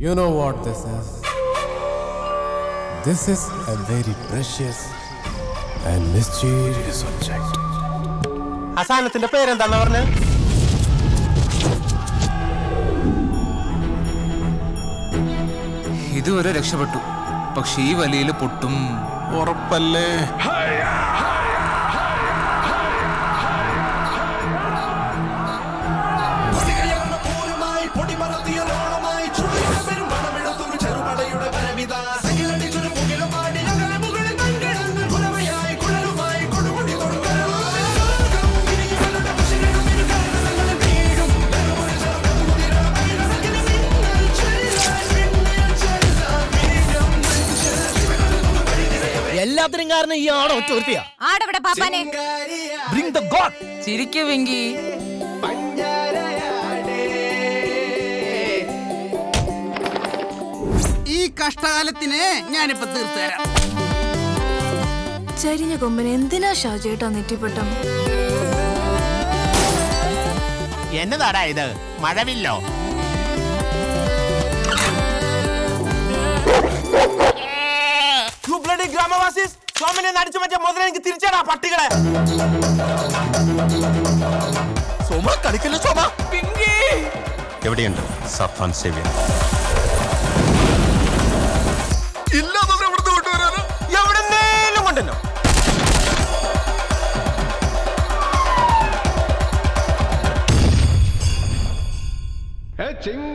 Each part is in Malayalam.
You know what this is? This is a very precious and mysterious subject. അസാനത്തിന്റെ പേരെന്താന്ന് പറഞ്ഞ ഇതുവരെ രക്ഷപ്പെട്ടു പക്ഷെ ഈ വലിയിൽ പൊട്ടും ഉറപ്പല്ലേ എല്ലാത്തിനും കാരണം ഈ ആണോ ചോർത്തിയാ ആടവിടെ പാപ്പാനെ? ബ്രിങ് ദ ഗോഡ് ചിരിക്കു വെങ്കി. ഈ കഷ്ടകാലത്തിന് ഞാനിപ്പോ തീർത്തുതരാം. ചരിഞ്ഞ കൊമ്പന് എന്തിനാ ഷാജേട്ടാ നെറ്റിപ്പട്ടം? എന്നതാടാ ഇത്? മഴവില്ലോ. You ഗ്രാമവാസി സോമനെ നടിച്ചു മറ്റേ മുതലേ എനിക്ക് തിരിച്ചടാ പട്ടികളെ. സോമ കളിക്കല്ലോ സോമ? എവിടെയുണ്ട് സഫാൻ സേവ്യൻ? എവിടെന്നേലും കൊണ്ടല്ലോ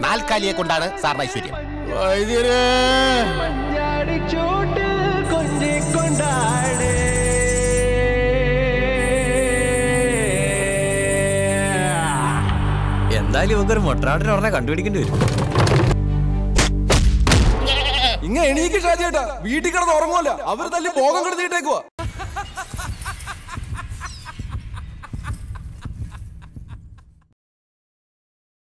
നാൽക്കാലിയെ കൊണ്ടാണ് സാറിന് ഐശ്വര്യം. എന്തായാലും ഇവക്ക് ഒരു മൊട്ടനാടിനെ ഉടനെ കണ്ടുപിടിക്കേണ്ടി വരും. ഇങ്ങനെ എണീക്ക് ഷാജേട്ടാ വീട്ടിൽ കിടന്ന് ഉറങ്ങുമല്ല അവർ തല്ലി ബോധം കെടുത്തിട്ടേക്കുവാ.